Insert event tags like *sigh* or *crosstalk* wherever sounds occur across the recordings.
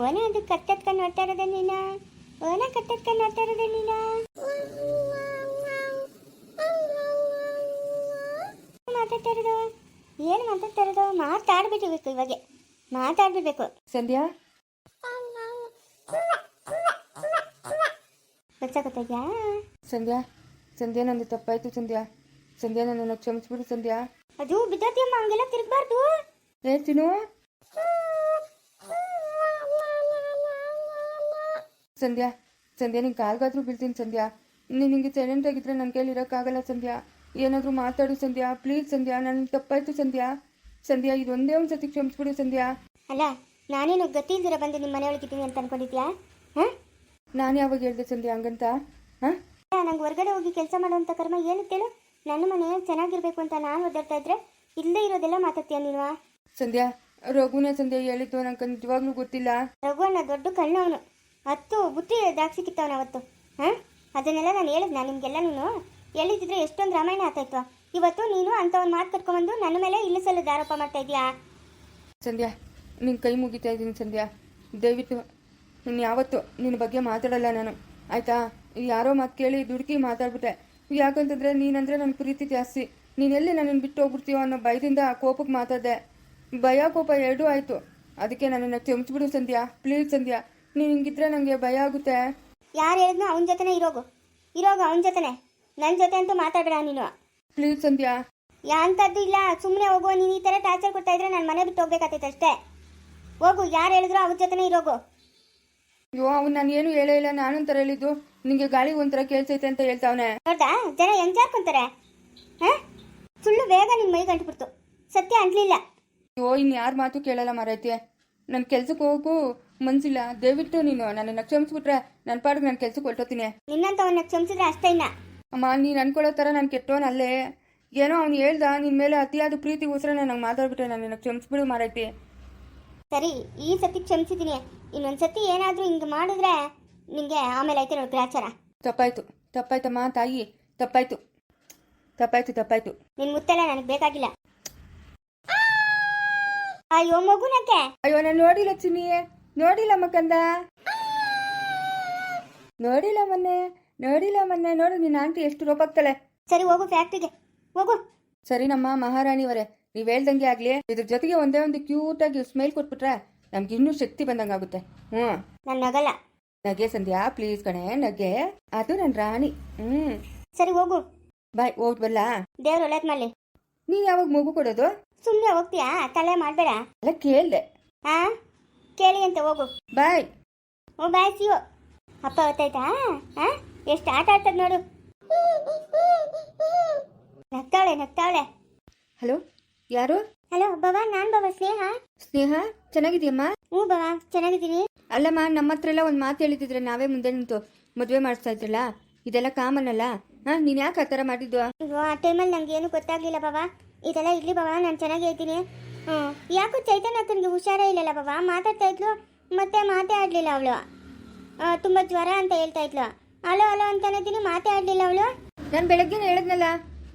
ಓನ ಅದು ಕತ್ತೆತ್ಕೊಂಡು ನೋಡ್ತಾ ಇರೋದ ನೀನ? ಓನ ಕತ್ತೆತ್ಕೊಂಡು ನೋಡ್ತಾ ಇರೋದ ನೀನ? ಮಾತಾಡ್ತಾ ಇರೋದು ಏನು ಮಾತಾಡ್ತಾ ಇರೋದು ಮಾತಾಡ್ಬಿಟ್ಟಿರ್ಬೇಕು ಇವಾಗೆ. ಮಾತಾಡ್ಬಿಡ್ಬೇಕು. ಸಂಧ್ಯಾ? ಗೊತ್ತಾಗ್ತಾ ಸಂಧ್ಯಾ ಸಂಧ್ಯಾ ನಂದು ತಪ್ಪಾಯ್ತು ಸಂಧ್ಯಾ. ಸಂಧ್ಯಾ ನನ್ನನ್ನು ಕ್ಷಮಿಸ್ಬಿಡು ಸಂಧ್ಯಾ. ಅದು ಬಿದ್ದತಿಯಮ್ಮ ಹಂಗೆಲ್ಲ ತಿರ್ಗಬಾರ್ದು. ಹೇಳ್ತೀನು ಸಂಧ್ಯಾ ಸಂಧ್ಯಾ ನಿಂಗೆ ಕಾಲ್ಗಾದ್ರೂ ಬೀಳ್ತೀನಿ ಸಂಧ್ಯಾ. ನೀನು ಹಿಂಗೆ ಸೈಲೆಂಟ್ ಆಗಿದ್ರೆ ನನ್ನ ಕೈಲಿ ಇರೋಕ್ಕಾಗಲ್ಲ ಸಂಧ್ಯಾ. ಏನಾದರೂ ಮಾತಾಡು ಸಂಧ್ಯಾ. ಪ್ಲೀಸ್ ಸಂಧ್ಯಾ ನನ್ನ ತಪ್ಪಾಯ್ತು ಸಂಧ್ಯಾ. ಸಂಧ್ಯಾ ಇದೊಂದೇ ಒಂದು ಸತಿ ಕ್ಷಮಿಸ್ಬಿಡು ಸಂಧ್ಯಾ. ಅಲ್ಲ ನಾನೇನು ಗತಿ ಇದ್ದೀರ ಬಂದು ನಿಮ್ಮ ಮನೆಯೊಳಗಿದ್ದೀನಿ ಅಂತ ಅನ್ಕೊಂಡಿದ್ಯಾ? ಹಾಂ? ನಾನು ಯಾವಾಗ ಹೇಳಿದೆ ಸಂಧ್ಯಾ ಹಂಗಂತ? ಹಾಂ? ನಂಗೆ ಹೊರಗಡೆ ಹೋಗಿ ಕೆಲಸ ಮಾಡುವಂಥ ಕರ್ಮ ಏನಂತೇಳು ನನ್ನ ಮನೆ ಚೆನ್ನಾಗಿರ್ಬೇಕು ಅಂತ ನಾನು ಒದ್ದಾಡ್ತಾ ಇದ್ರೆ ಇಲ್ಲದೆ ಇರೋದೆಲ್ಲ ಮಾತಾಡ್ತೀಯ ನೀನು ಸಂಧ್ಯಾ ರಘುನೇ ಸಂಧ್ಯಾ ಹೇಳಿದ್ದು ನಂಗೆ ನಿಜವಾಗ್ಲೂ ಗೊತ್ತಿಲ್ಲ. ರಘು ಅಣ್ಣ ದೊಡ್ಡ ಕಣ್ಣವನು. ಹತ್ತು ಬುತ್ತಿ ದ್ರಾಕ್ಷಿ ಕಿತ್ತವನ ಅವತ್ತು. ಹಾಂ? ಅದನ್ನೆಲ್ಲ ನಾನು ಹೇಳಿದ್ನ ನಿಮಗೆಲ್ಲನೂ ಹೇಳಿದ್ರೆ ಎಷ್ಟೊಂದು ರಾಮಾಯಣ ಆತಾಯ್ತು ಇವತ್ತು ನೀನು ಅಂಥವ್ನ ಮಾತು ಕರ್ಕೊಂಬಂದು ನನ್ನ ಮೇಲೆ ಇಲ್ಲಿ ಸಲ್ಲದ ಆರೋಪ ಮಾಡ್ತಾ ಇದೀಯಾ ಸಂಧ್ಯಾ ನಿನ್ನ ಕೈ ಮುಗಿತಾ ಇದ್ದೀನಿ ಸಂಧ್ಯಾ. ದಯವಿಟ್ಟು ನೀನು ಯಾವತ್ತು ನಿನ್ನ ಬಗ್ಗೆ ಮಾತಾಡಲ್ಲ ನಾನು. ಆಯಿತಾ? ಯಾರೋ ಮಾತು ಕೇಳಿ ದುಡುಕಿ ಮಾತಾಡ್ಬಿಟ್ಟೆ. ಯಾಕಂತಂದರೆ ನೀನಂದರೆ ನನ್ನ ಪ್ರೀತಿ ಜಾಸ್ತಿ. ನೀನೆಲ್ಲಿ ನನ್ನನ್ನು ಬಿಟ್ಟು ಹೋಗ್ಬಿಡ್ತೀಯೋ ಅನ್ನೋ ಭಯದಿಂದ ಕೋಪಕ್ಕೆ ಮಾತಾಡಿದೆ. ಭಯ ಕೋಪ ಎರಡೂ ಆಯಿತು. ಅದಕ್ಕೆ ನನ್ನನ್ನು ಕ್ಷಮಿಸ್ಬಿಡು ಸಂಧ್ಯಾ. ಪ್ಲೀಸ್ ಸಂಧ್ಯಾ. ನೀನು ಹಿಂಗಿದ್ರೆ ನನಗೆ ಭಯ ಆಗುತ್ತೆ. ಯಾರು ಹೇಳಿದ್ನೋ ಅವನ ಜೊತೆನೇ ಇರೋಗು. ಇರೋಗು ಅವನ ಜೊತೆನೇ. ನನ್ನ ಜೊತೆ ಅಂತೂ ಮಾತಾಡಬೇಡ ನೀನು. ಪ್ಲೀಸ್ ಸಂಧ್ಯಾ. ಯಾಂತದ್ದು ಇಲ್ಲ. ಸುಮ್ಮನೆ ಹೋಗು. ನೀನು ಈ ಥರ ಟಾರ್ಚರ್ ಕೊಡ್ತಾ ಇದ್ರೆ ನಾನು ಮನೆ ಬಿಟ್ಟು ಹೋಗ್ಬೇಕಾಗ್ತೈತೆ ಅಷ್ಟೇ. ಹೋಗು ಯಾರು ಹೇಳಿದ್ರು ಅವ್ರ ಜೊತೆನೇ ಇರೋಗು. ಅಯ್ಯೋ ಅವ್ನು ನಾನು ಏನು ಹೇಳೇ ಇಲ್ಲ. ನಾನೊಂಥರ ಹೇಳಿದ್ದು. ನಿಂಗೆ ಗಾಳಿ ಒಂಥರ ಕೇಳ್ಸೈತೆ ಅಂತ ಹೇಳ್ತಾವನೆ. ಹೌದಾ ಜನ ಹೆಂಗ್ ಜಾರ್ಕೊಂತಾರೆ? ಹಾ? ಸುಳ್ಳು ಬೇಗ ನಿನ್ ಮೈ ಗಂಟುಬಿಡ್ತು ಸತ್ಯ ಅಂಟ್ಲಿಲ್ಲ. ಅಯ್ಯೋ ಇನ್ನು ಯಾರ ಮಾತು ಕೇಳಲ್ಲ ಮಾರೈತಿ. ನನ್ನ ಕೆಲ್ಸಕ್ಕೆ ಹೋಗು. ಮನ್ಸಿಲ್ಲ ದಯವಿಟ್ಟು ನೀನು ನನ್ನನ್ನು ಕ್ಷಮಿಸ್ಬಿಟ್ರೆ ನನ್ನ ಪಾಡಿಗೆ ನಾನು ಕೆಲ್ಸಕ್ಕೆ ಹೊರಟೋತೀನಿ ನಿನ್ನಂತವನ್ನ ಕ್ಷಮಿಸಿದ್ರೆ ಅಷ್ಟೇ ಇನ್ನ. ಅಮ್ಮ ನೀನು ಅನ್ಕೊಳ್ಳೋ ಥರ ನಾನು ಕೆಟ್ಟವನಲ್ಲೇ ಏನೋ ಅವ್ನು ಹೇಳ್ದ ನಿನ್ನ ಮೇಲೆ ಅತಿಯಾದ ಪ್ರೀತಿ ಉಸಿರ ನನಗೆ ಮಾತಾಡ್ಬಿಟ್ರೆ ನಿನ್ನ ಕ್ಷಮಿಸ್ಬಿಡು ಮಾರೈತಿ. ಸರಿ ಈ ಸತಿ ಕ್ಷಮಿಸಿದ್ದೀನಿ ಇನ್ನೊಂದ್ಸತಿ ಏನಾದರೂ ಹಿಂಗೆ ಮಾಡಿದ್ರೆ ನಿಂಗೆ ಆಮೇಲೆ ಐತೆ ನೋಡಿ ಗ್ರಾಚಾರ. ತಪ್ಪಾಯ್ತು ತಪ್ಪಾಯ್ತಮ್ಮ ತಾಯಿ ತಪ್ಪಾಯ್ತು. ತಪ್ಪಾಯ್ತು ತಪ್ಪಾಯ್ತು. ನಿನ್ ಮುತ್ತೆಲ್ಲ ನನಗೆ ಬೇಕಾಗಿಲ್ಲ. ಅಯ್ಯೋ ಮಗುನಕ್ಕೆ ಅಯ್ಯೋ ನಾನು ನೋಡಿಲ್ಲ ಚಿನ್ನಿ ನೋಡಿಲ್ಲ ಮಕ್ಕಂದ ನೋಡಿಲ್ಲ ಮೊನ್ನೆ ನೋಡಿಲ್ಲ ಮೊನ್ನೆ ನೋಡು ನಿನ್ನ ಆಂಟಿ ಎಷ್ಟು ರೂಪಾಗ್ತಾಳೆ ಸರಿ ಹೋಗು ಫ್ಯಾಕ್ಟ್ರಿಗೆ ಹೋಗು. ಸರಿ ನಮ್ಮ ಮಹಾರಾಣಿಯವರೇ ನೀವು ಹೇಳ್ದಂಗೆ ಆಗಲಿ. ಇದ್ರ ಜೊತೆಗೆ ಒಂದೇ ಒಂದು ಕ್ಯೂಟಾಗಿ ಸ್ಮೈಲ್ ಕೊಟ್ಬಿಟ್ರೆ ನಮ್ಗೆ ಇನ್ನೂ ಶಕ್ತಿ ಬಂದಂಗೆ ಆಗುತ್ತೆ. ಹ್ಞೂ ನಾನು ನಗಲ್ಲ. ನಗೆ ಸಂಧ್ಯಾ ಪ್ಲೀಸ್ ಕಣೆ ನಗೆ. ಅದು ನನ್ನ ರಾಣಿ. ಹ್ಞೂ ಸರಿ ಹೋಗು. ಬಾಯ್ ಹೋಗಿ ಬಲ್ಲ ದೇವ್ರ ಒಳ್ಳೇದು ಮಾಡಲಿ. ನೀ ಯಾವಾಗ ಮಗು ಕೊಡೋದು? ಸುಮ್ಮನೆ ಹೋಗ್ತೀಯಾ? ತಲೆ ಮಾಡಬೇಡ. ಅಲ್ಲ ಕೇಳ್ದೆ. ಆ? ಕೇಳಿ ಅಂತ ಹೋಗು. ಬಾಯ್. ಓ ಬಾಯ್ ಸಿಯೋ ಅಪ್ಪ ಗೊತ್ತಾಯ್ತಾ ಹಾಂ ಎಷ್ಟು ಆಟ ಆಡ್ತದ ನೋಡು. ನಗ್ತಾಳೆ ನಗ್ತಾಳೆ. ಹಲೋ ಯಾರು? ಹಲೋ ಬವ ನಾನ್ ಬವ ಸ್ನೇಹ. ಸ್ನೇಹ ಚೆನ್ನಾಗಿದ್ಯಮ್ಮ ಹ್ಞೂ ಬವ ಚೆನ್ನಾಗಿದ್ದೀನಿ. ಅಲ್ಲಮ್ಮ ನಮ್ಮ ಹತ್ರ ಎಲ್ಲ ಒಂದು ಮಾತು ಹೇಳಿದಿದ್ರೆ ನಾವೇ ಮುಂದೆ ನಿಂತು ಮದುವೆ ಮಾಡಿಸ್ತಾ ಇದ್ರಲ್ಲ? ಇದೆಲ್ಲ ಕಾಮನ್ ಅಲ್ಲ ಹಾ ನೀನು ಯಾಕೆ ಆ ಥರ ಮಾಡಿದ್ದು? ಅಯ್ಯೋ ಆ ಟೈಮಲ್ಲಿ ನಂಗೆ ಏನು ಗೊತ್ತಾಗ್ಲಿಲ್ಲ ಬವ ಇದೆಲ್ಲ ಇರ್ಲಿ ಬವ ನಾನು ಚೆನ್ನಾಗಿ ಇದ್ದೀನಿ. ಯಾಕೋ ಚೈತನ್ಯ ಅಕ್ಕನಿಗೆ ಹುಷಾರೇ ಇಲ್ಲಲ್ಲ ಬಾಬಾ. ಮಾತಾಡ್ತಾ ಇದ್ಲು ಮತ್ತೆ ಮಾತೇ ಆಡ್ಲಿಲ್ಲ ಅವಳು. ತುಂಬ ಜ್ವರ ಅಂತ ಹೇಳ್ತಾ ಇದ್ಲು. ಅಲೋ ಅಲೋ ಅಂತಾನೆ ಇದ್ದೀನಿ ಮಾತೇ ಆಡಲಿಲ್ಲ ಅವಳು. ನಾನು ಬೆಳಗ್ಗೆನೇ ಹೇಳಿದ್ನಲ್ಲ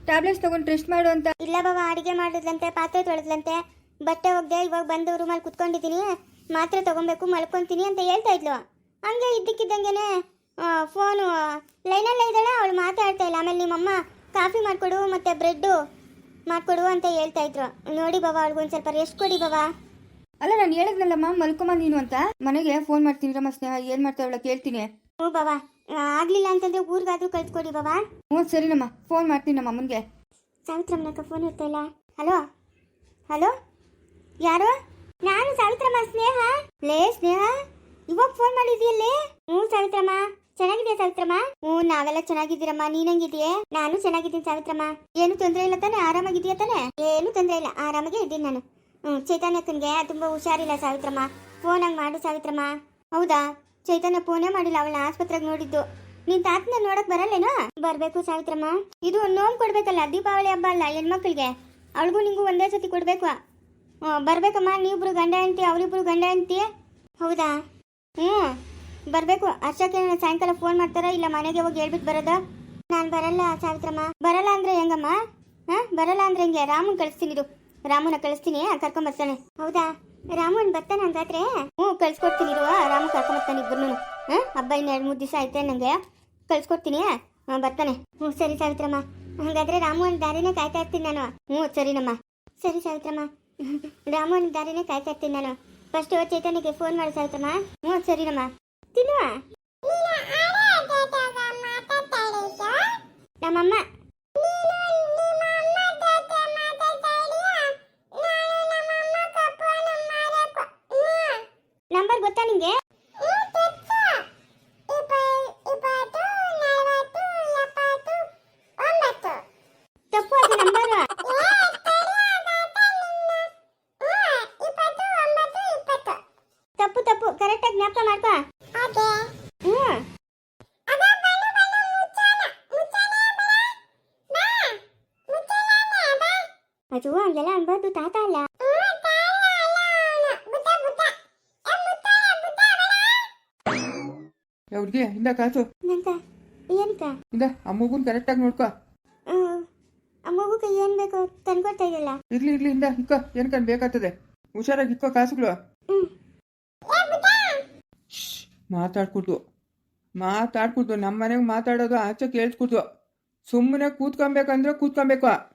ಟ್ಯಾಬ್ಲೆಟ್ಸ್ ತಗೊಂಡು ರೆಸ್ಟ್ ಮಾಡು ಅಂತ. ಇಲ್ಲ ಬಾಬಾ ಅಡಿಗೆ ಮಾಡಿದ್ಲಂತೆ ಪಾತ್ರೆ ತೊಳೆದ್ಲಂತೆ. ಬಟ್ಟೆ ಒಗ್ದೆ ಇವಾಗ ಬಂದು ರೂಮಲ್ಲಿ ಕುತ್ಕೊಂಡಿದ್ದೀನಿ. ಮಾತ್ರೆ ತಗೊಬೇಕು ಮಲ್ಕೊಂತೀನಿ ಅಂತ ಹೇಳ್ತಾ ಇದ್ಲು. ಹಂಗೆ ಇದ್ದಕ್ಕಿದ್ದಂಗೆನೆ ಫೋನು ಲೈನಲ್ಲೇ ಇದ್ದಾಳೆ. ಅವಳು ಮಾತಾಡ್ತಾ ಇಲ್ಲ. ಆಮೇಲೆ ನಿಮ್ಮಮ್ಮ ಕಾಫಿ ಮಾಡಿಕೊಡು ಮತ್ತೆ ಬ್ರೆಡ್ಡು ಮಾಡಿಕೊಡು ಅಂತ ಹೇಳ್ತಾ ಇದ್ರು. ನೋಡಿ ಬಾವ ಅವ್ಳಿಗೊಂದು ಸ್ವಲ್ಪ ರೆಸ್ಟ್ ಕೊಡಿ ಬಾವ. ಅಲ್ಲ ನಾನು ಹೇಳಿದ್ನಲ್ಲಮ್ಮ ಮಲ್ಕೊಮ್ಮ ನೀನು ಅಂತ. ಮನೆಗೆ ಫೋನ್ ಮಾಡ್ತೀನಿ ರಮ್ಮ ಸ್ನೇಹ ಏನು ಮಾಡ್ತಾವಳ ಕೇಳ್ತೀನಿ ಹ್ಞೂ ಬಾವ. ಆಗ್ಲಿಲ್ಲ ಅಂತಂದ್ರೆ ಊರಿಗಾದ್ರೂ ಕಳ್ಸ್ಕೊಡಿ ಬಾವ. ಹ್ಞೂ ಸರಿನಮ್ಮ ಫೋನ್ ಮಾಡ್ತೀನಿ ನಮ್ಮ ಅಮ್ಮನಿಗೆ. ಸಾವಿತ್ರಮ್ಮನಕ್ಕ ಫೋನ್ ಇರ್ತಾ ಇಲ್ಲ. ಹಲೋ ಹಲೋ ಯಾರು? ನಾನು ಸಾವಿತ್ರಮ್ಮ ಸ್ನೇಹ. ಲೇ ಸ್ನೇಹ ಇವಾಗ ಫೋನ್ ಮಾಡಿದ್ಯಲ್ಲೇ? ಹ್ಞೂ ಸಾವಿತ್ರಮ್ಮ. ಚೆನ್ನಾಗಿದೆಯಾ ಸಾವಿತ್ರಮ್ಮ? ಹ್ಞೂ, ನಾವೆಲ್ಲ ಚೆನ್ನಾಗಿದ್ದೀರಮ್ಮ. ನೀನ್ ಹೆಂಗಿದೀಯ ನಾನು ಚೆನ್ನಾಗಿದ್ದೀನಿ ಸಾವಿತ್ರಮ್ಮ. ಏನು ತೊಂದರೆ ಇಲ್ಲ ತಾನೆ? ಆರಾಮಾಗಿದ್ಯಾ ತಾನೆ? ಏನು ತೊಂದರೆ ಇಲ್ಲ. ಆರಾಮಾಗೆ ಇದ್ದೀನಿ ನಾನು. ಹ್ಞೂ ಚೈತನ್ಯಕ್ಕನ್ಗೆ ತುಂಬಾ ಹುಷಾರಿಲ್ಲ ಸಾವಿತ್ರಮ್ಮ. ಫೋನ್ ಹಂಗೆ ಮಾಡು ಸಾವಿತ್ರಮ್ಮ. ಹೌದಾ? ಚೈತನ್ಯ ಫೋನೇ ಮಾಡಿಲ್ಲ. ಅವಳ ಆಸ್ಪತ್ರೆಗೆ ನೋಡಿದ್ದು. ನಿನ್ ತಾತನ ನೋಡಕ್ ಬರಲ್ಲೇನೋ? ಬರ್ಬೇಕು ಸಾವಿತ್ರಮ್ಮ. ಇದು ನೋವು ಕೊಡ್ಬೇಕಲ್ಲ. ದೀಪಾವಳಿ ಹಬ್ಬ ಅಲ್ಲ ಹೆಣ್ಮಕ್ಳಿಗೆ. ಅವಳಿಗೂ ನಿಂಗೂ ಒಂದೇ ಸತಿ ಕೊಡ್ಬೇಕು. ಬರ್ಬೇಕಮ್ಮ. ನೀವಿಬ್ರು ಗಂಡ ಅಂತಿ ಅವರಿಬ್ರು ಗಂಡ ಅಂತಿ ಹೌದಾ? ಹ್ಞೂ. ಬರಬೇಕು. ಅಷ್ಟಕ್ಕೆ ಸಾಯಂಕಾಲ ಫೋನ್ ಮಾಡ್ತಾರ? ಇಲ್ಲ ಮನೆಗೆ ಹೋಗಿ ಹೇಳ್ಬಿಟ್ಟು ಬರೋದ? ನಾನು ಬರಲ್ಲ ಸಾವಿತ್ರಮ್ಮ. ಬರಲ್ಲ ಅಂದ್ರೆ ಹೆಂಗಮ್ಮ? ಹಾಂ? ಬರಲ್ಲ ಅಂದ್ರೆ ಹೆಂಗೆ? ರಾಮನ್ ಕಳಿಸ್ತೀನಿ ಇದು ರಾಮನ ಕಳಿಸ್ತೀನಿ ಕರ್ಕೊಂಡ್ ಬರ್ತಾನೆ. ಹೌದಾ? ರಾಮನ್ ಬರ್ತಾನೆ ಹಂಗಾದ್ರೆ? ಹ್ಞೂ, ಕಳ್ಸ್ಕೊಡ್ತೀನಿ ಇರುವ ರಾಮ ಕರ್ಕೊಂಬರ್ತಾನೆ ಇಬ್ಬರು ಹಾಂ? ಹಬ್ಬ ಇನ್ನು ಎರಡು ಮೂರು ದಿವಸ ಐತೆ ನನಗೆ ಕಳ್ಸ್ಕೊಡ್ತೀನಿ. ಹಾಂ ಬರ್ತಾನೆ. ಹ್ಞೂ, ಸರಿ ಸಾವಿತ್ರಮ್ಮ. ಹಾಗಾದ್ರೆ ರಾಮನ್ ದಾರಿನೇ ಕಾಯ್ತಾ ಇರ್ತೀನಿ ನಾನು. ಹ್ಞೂ, ಸರಿನಮ್ಮ. ಸರಿ ಸಾವಿತ್ರಮ್ಮ. *laughs* ರಾಮನ್ ದಾರಿನೇ ಕಾಯ್ತಾ ಇರ್ತೀನಿ ನಾನು. ಫಸ್ಟ್ ಚೈತನ್ಯಗೆ ಫೋನ್ ಮಾಡಿ ಸಾವಿತ್ರಮ್ಮ. ಹ್ಞೂ, ಸರಿನಮ್ಮ. ತಿನ್ನುವ? ನಮ್ಮಮ್ಮ. ನಂಬರ್ ಗೊತ್ತಾ ನಿಂಗೆ ತಪ್ಪು ಅದು ನಂಬರ್ ತಪ್ಪು ತಪ್ಪು ಕರೆಕ್ಟಾಗಿ ಜ್ಞಾಪಕ ಮಾಡ್ಕೋ ಹ್ಞೂ ಅದು ಹಂಗೆಲ್ಲ ಅನ್ಬಾರ್ದು ತಾತ ಅಲ್ಲ. ಹುಡುಗಿ ಇಂದ ಕಾಸು. ನಂತ ಏನಕ್ಕ? ಇಂದ ಅಮ್ಮಗೂ ಮಗುನ್ ಕರೆಕ್ಟಾಗಿ ನೋಡ್ಕೋ. ಅಮ್ಮಗೂ ಮಗುಗೆ ಏನ್ ಬೇಕು ತಂದ್ಕೊಡ್ತಾ ಇದೆಯಲ್ಲ? ಇರ್ಲಿ ಇರ್ಲಿ ಇಂದ ಇಕ್ಕೋ ಏನ್ಕಂಡ್ ಬೇಕಾಗ್ತದೆ? ಹುಷಾರಾಗಿ ಇಕ್ಕೋ ಕಾಸುಗಳು. ಮಾತಾಡ್ಕೊಡ್ದು. ಮಾತಾಡ್ಕೊಡ್ದು. ನಮ್ಮ ಮನೆಗೆ ಮಾತಾಡೋದು ಆಚೆ ಕೇಳಿಸ್ಕೊಡ್ದು. ಸುಮ್ಮನೆ ಕೂತ್ಕೊಬೇಕಂದ್ರೆ ಕೂತ್ಕೊಬೇಕು.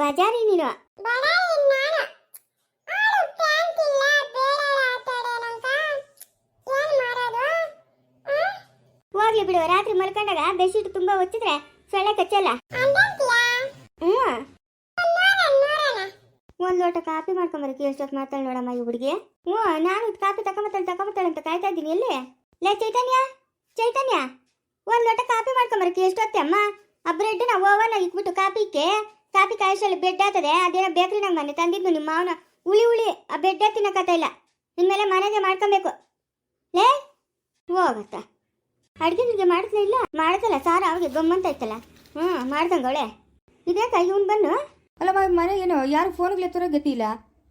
ಬಜಾರಿ ನೀನು ಹೋಗ್ಲಿ ಬಿಡು, ರಾತ್ರಿ ಮಲ್ಕೊಂಡಾಗ ಬೆಡ್ಶೀಟ್ ತುಂಬಾ ಒಚ್ಚಿದ್ರೆ ಸೊಳ್ಳೆ ಕಚ್ಚಲ್ಲ. ಹ್ಮ್ ಒಂದ್ ಲೋಟ ಕಾಫಿ ಮಾಡ್ಕೊಂಬರಕ್ಕೆ ಎಷ್ಟೊತ್ತು ಮಾಡ್ತಾಳೆ ನೋಡಮ್ಮ ಈ ಹುಡುಗಿ. ಹ್ಞೂ, ನಾನು ಇದು ಕಾಫಿ ತಕೊಂಬತ್ತಾಳೆ ತಕೊಂಬತ್ತಾಳೆ ಅಂತ ಕಾಯ್ತಾ ಇದ್ದೀನಿ, ಎಲ್ಲಿ? ಲೇ, ಚೈತನ್ಯ ಚೈತನ್ಯ. ಒಂದ್ ಲೋಟ ಕಾಫಿ ಮಾಡ್ಕೊಂಬರಕ್ಕೆ ಎಷ್ಟೊತ್ತೆ ಅಮ್ಮ ಆ ಬ್ರೆಡ್ ನಾವು ಓವನ್ ಇಕ್ಬಿಟ್ಟು ಕಾಫಿಕ್ಕೆ. ಕಾಫಿ ಕಾಯಿಸಲು ಬೆಡ್ ಆಗ್ತದೆ ಅದೇನೋ ಬೇಕ್ರಿನಾಗ ಮನೆ ತಂದಿದ್ದು ನಿಮ್ಮ ಮಾವನ ಉಳಿ ಉಳಿ ಆ ಬೆಡ್ಡ ತಿನ್ನಕತ್ತ ಇಲ್ಲ. ಮೇಲೆ ಮನೆಗೆ ಮಾಡ್ಕೊಬೇಕು. ಲೇ ಹೋಗತ್ತ ಅಡುಗೆ ನಿಮಗೆ ಮಾಡಿದ್ಲೇ ಇಲ್ಲ? ಮಾಡ್ತಲ್ಲ ಸಾರ ಅವ್ರಿಗೆ ಗಮ್ಮಂತ ಇತ್ತಲ್ಲ? ಹ್ಞೂ ಮಾಡ್ದಂಗವಳೆ ಕೈ ಹೂನ್ ಬನ್ನು ಅಲ್ಲಮ್ಮ ಮನೆ ಏನು ಯಾರು ಫೋನ್ಗಳು ತರೋ ಗತಿ ಇಲ್ಲ.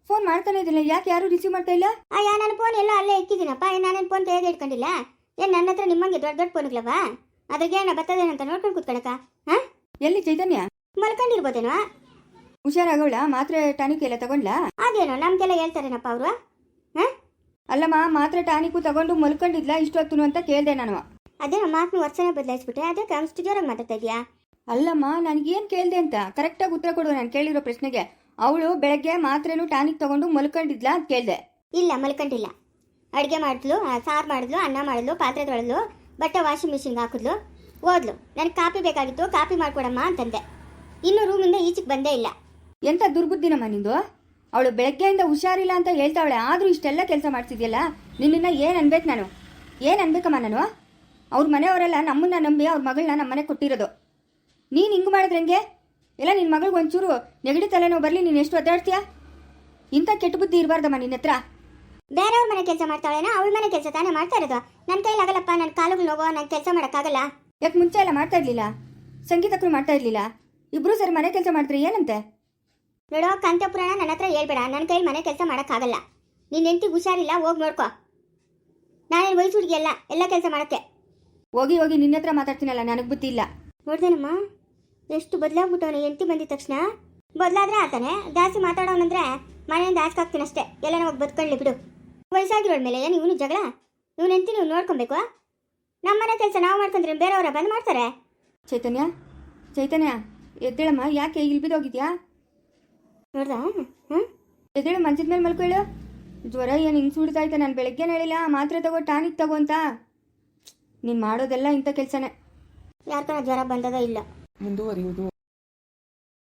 ಫೋನ್ ಮಾಡ್ತಾನೆ ಇದ್ದಿಲ್ಲ ಯಾಕೆ ಯಾರು ರಿಸೀವ್ ಮಾಡ್ತಾ ಇಲ್ಲ? ಅಯ್ಯ ನನ್ನ ಫೋನ್ ಎಲ್ಲ ಅಲ್ಲೇ ಇಕ್ಕಿದ್ದೀನಪ್ಪ ನಾನು ಫೋನ್ ಕೈಯಾಗ ಇಟ್ಕೊಂಡಿಲ್ಲ? ಏನು ನನ್ನ ಹತ್ರ ನಿಮ್ಮಂಗೆ ದೊಡ್ಡ ದೊಡ್ಡ ಫೋನ್ಗಳವಾ ಅದಕ್ಕೆ ಏನ ಬರ್ತದೇನಂತ ನೋಡ್ಕೊಂಡು ಕೂತ್ಕೊಳಕ ಹಾಂ? ಎಲ್ಲಿ ಚೈತನ್ಯ? ಮಲ್ಕೊಂಡಿರ್ಬೋದೇನೋ? ಹುಷಾರಾಗೋಳ? ಮಾತ್ರೆ ಟಾನಿಕ್ ಎಲ್ಲ ತಗೊಂಡ್ಲಾ? ಅದೇನೋ ನಮ್ಗೆಲ್ಲ ಹೇಳ್ತಾರೇನಪ್ಪ ಅವರು? ಹಾಂ? ಅಲ್ಲಮ್ಮ ಮಾತ್ರೆ ಟಾನಿಕು ತಗೊಂಡು ಮಲ್ಕೊಂಡಿದ್ಲ? ಇಷ್ಟೊತ್ತು ಅಂತ ಕೇಳ್ದೆ ನಾನು ಅದೇನೋ ಮಾತನ್ನು ವರ್ಷನೇ ಬದಲಾಯಿಸ್ಬಿಟ್ಟೆ ಅದಕ್ಕೆ ಅಷ್ಟು ಜೋರಾಗಿ ಮಾತಾಡ್ತಾ ಇದೆಯಾ? ಅಲ್ಲಮ್ಮ ನನಗೇನು ಕೇಳ್ದೆ ಅಂತ? ಕರೆಕ್ಟಾಗಿ ಉತ್ತರ ಕೊಡು ನಾನು ಕೇಳಿರೋ ಪ್ರಶ್ನೆಗೆ. ಅವಳು ಬೆಳಗ್ಗೆ ಮಾತ್ರೆನು ಟಾನಿಕ್ ತಗೊಂಡು ಮಲ್ಕೊಂಡಿದ್ಲಾ ಅಂತ ಕೇಳ್ದೆ. ಇಲ್ಲ ಮಲ್ಕೊಂಡಿಲ್ಲ. ಅಡುಗೆ ಮಾಡಿದ್ಲು ಸಾರು ಮಾಡಿದ್ಲು ಅನ್ನ ಮಾಡಿದ್ಲು ಪಾತ್ರೆ ತೊಳೆದ್ಲು ಬಟ್ಟೆ ವಾಷಿಂಗ್ ಮಿಷಿನ್ಗೆ ಹಾಕಿದ್ಲು ಓದ್ಲು ನನಗೆ ಕಾಪಿ ಬೇಕಾಗಿತ್ತು ಕಾಪಿ ಮಾಡ್ಕೊಡಮ್ಮ ಅಂತಂದೆ. ಇನ್ನೂ ರೂಮಿಂದ ಈಚೆಗೆ ಬಂದೇ ಇಲ್ಲ. ಎಂತ ದುರ್ಬುದ್ಧಿನಮ್ಮ ನಿಂದು? ಅವಳು ಬೆಳಗ್ಗೆಯಿಂದ ಹುಷಾರಿಲ್ಲ ಅಂತ ಹೇಳ್ತಾವಳೆ ಆದರೂ ಇಷ್ಟೆಲ್ಲ ಕೆಲಸ ಮಾಡ್ತಿದ್ಯಲ್ಲ? ನಿನ್ನನ್ನ ಏನು ಅನ್ಬೇಕು ನಾನು? ಏನು ಅನ್ಬೇಕಮ್ಮ ನಾನು? ಅವ್ರ ಮನೆಯವರೆಲ್ಲ ನಮ್ಮನ್ನ ನಂಬಿ ಅವ್ರ ಮಗಳನ್ನ ನಮ್ಮ ಮನೆಗೆ ಕೊಟ್ಟಿರೋದು. ನೀನು ಹಿಂಗೆ ಮಾಡಿದ್ರೆ ಹೆಂಗೆ? ಎಲ್ಲ ನಿನ್ನ ಮಗಳಿಗೆ ಒಂಚೂರು ನೆಗಡಿ ತಲೆನೋ ಬರಲಿ ನೀನು ಎಷ್ಟು ಒದ್ದಾಡ್ತೀಯಾ? ಇಂಥ ಕೆಟ್ಟ ಬುದ್ಧಿ ಇರಬಾರ್ದಮ್ಮ ನಿನ್ನ ಹತ್ರ. ಬೇರೆಯವ್ರ ಮನೆ ಕೆಲಸ ಮಾಡ್ತಾಳೇನೋ ಅವಳ ಮನೆ ಕೆಲಸ ತಾನೇ ಮಾಡ್ತಾ ಇರೋದು. ನನ್ನ ಕೈಲಾಗಲ್ಲಪ್ಪ ನನ್ನ ಕಾಲುಗಳು ನೋವು ನಾನು ಕೆಲಸ ಮಾಡೋಕ್ಕಾಗಲ್ಲ. ಯಾಕೆ ಮುಂಚೆ ಎಲ್ಲ ಮಾಡ್ತಾ ಇರ್ಲಿಲ್ಲ? ಸಂಗೀತಕ್ಕೂ ಮಾಡ್ತಾ ಇರ್ಲಿಲ್ಲ? ಇಬ್ರು ಸರಿ ಮನೆ ಕೆಲಸ ಮಾಡಿದ್ರೆ ಏನಂತೆ? ನೋಡೋ ಕಂತ ಪುರಾಣ ನನ್ನ ಹತ್ರ ಹೇಳ್ಬೇಡ. ನನ್ನ ಕೈಯಲ್ಲಿ ಮನೆ ಕೆಲಸ ಮಾಡೋಕ್ಕಾಗಲ್ಲ. ನಿನ್ನ ಹೆಂಡತಿ ಹುಷಾರಿಲ್ಲ ಹೋಗಿ ನೋಡ್ಕೊ. ನಾನೇನು ವಯಸ್ಸು ಹುಡುಗಿ ಅಲ್ಲ ಎಲ್ಲ ಕೆಲಸ ಮಾಡೋಕ್ಕೆ. ಹೋಗಿ ಹೋಗಿ ನಿನ್ನ ಹತ್ರ ಮಾತಾಡ್ತೀನಲ್ಲ ನನಗೆ ಬುದ್ಧಿ ಇಲ್ಲ. ನೋಡ್ದೇನಮ್ಮ ಎಷ್ಟು ಬದಲಾಗ್ಬಿಟ್ಟವನು ಹೆಂಡತಿ ಬಂದಿದ್ದ ತಕ್ಷಣ. ಬದಲಾದ್ರೆ ಆತಾನೆ ಜಾಸ್ತಿ ಮಾತಾಡೋನಂದ್ರೆ ಮನೆಯಿಂದ ಆಚೆ ಅಷ್ಟೇ. ಎಲ್ಲ ಹೋಗಿ ಬದುಕೊಳ್ಳಿ ಬಿಡು. ವಯಸ್ಸಾಗಿರೋಳ ಮೇಲೆ ಏನು ಇವನು ಜಗಳ? ಇವನು ಹೆಂಡತಿ ನೀವು ನೋಡ್ಕೊಬೇಕು ನಮ್ಮ ಮನೆ ಕೆಲಸ ನಾವು ಮಾಡ್ಕೊಂಡ್ರೆ ಬೇರೆಯವರ ಬಂದು ಮಾಡ್ತಾರೆ. ಚೈತನ್ಯ? ಚೈತನ್ಯ? ಎದ್ದೇಳಮ್ಮ ಯಾಕೆ ಇಲ್ಲಿ ಬಿದ್ದೋಗಿದ್ಯಾ ನೋಡ್ದ? ಹಾಂ ಎದ್ದೇಳು ಮಂಚದ ಮೇಲೆ ಮಲ್ಕೊಳ್ಳು ಜ್ವರ ಏನು ಹಿಂಗೆ ಸುಡ್ತಾ ಐತೆ ನಾನು ಬೆಳಗ್ಗೆ ಹೇಳಿಲ್ಲ ಮಾತ್ರೆ ತಗೋ ಟಾನಿಕ್ ತಗೋ ಅಂತ. ನೀನು ಮಾಡೋದೆಲ್ಲ ಇಂಥ ಕೆಲಸನೇ. ಯಾರ್ಕನ ಜ್ವರ ಬಂದದ ಇಲ್ಲ. ಮುಂದುವರಿಯುವುದು.